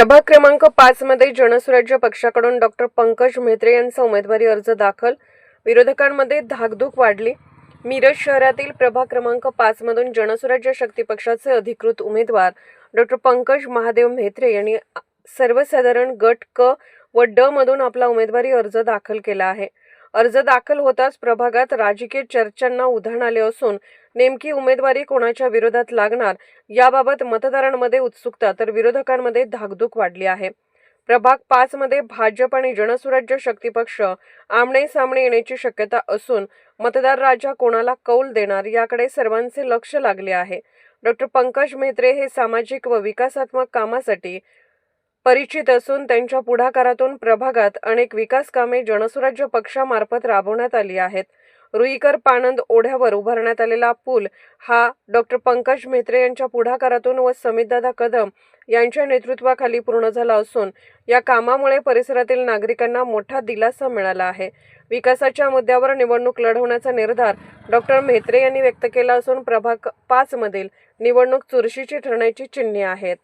प्रभाग क्रमांक पाच मध्ये जनसुराज्य पक्षाकडून डॉक्टर पंकज म्हेत्रे यांचा उमेदवारी अर्ज दाखल. विरोधकांमध्ये धाकधूक वाढली. मिरज शहरातील प्रभाग क्रमांक पाच मधून जनसुराज्य शक्ती पक्षाचे अधिकृत उमेदवार डॉक्टर पंकज महादेव म्हेत्रे यांनी सर्वसाधारण गट क व ड मधून आपला उमेदवारी अर्ज दाखल केला आहे. अर्ज दाखल होताच प्रभागात राजकीय चर्चांना उधाण आले असून नेमकी उमेदवारी कोणाच्या विरोधात लागणार याबाबत मतदारांमध्ये उत्सुकता तर विरोधकांमध्ये धाकधूक वाढली आहे. प्रभाग पाच मध्ये भाजप आणि जनसुराज्य शक्ती पक्ष आमने सामने येण्याची शक्यता असून मतदार राजा कोणाला कौल देणार याकडे सर्वांचे लक्ष लागले आहे. डॉक्टर पंकज मेहत्रे हे सामाजिक व विकासात्मक कामासाठी परिचित असून त्यांच्या पुढाकारातून प्रभागात अनेक विकास कामे जनसुराज्य पक्षामार्फत राबवण्यात आली आहेत. रुईकर पाणंद ओढ्यावर उभारण्यात आलेला पूल हा डॉक्टर पंकज म्हेत्रे यांच्या पुढाकारातून व समितदादा कदम यांच्या नेतृत्वाखाली पूर्ण झाला असून या कामामुळे परिसरातील नागरिकांना मोठा दिलासा मिळाला आहे. विकासाच्या मुद्द्यावर निवडणूक लढवण्याचा निर्धार डॉक्टर म्हेत्रे यांनी व्यक्त केला असून प्रभाग पाच मधील निवडणूक चुरशीची ठरण्याची चिन्हे आहेत.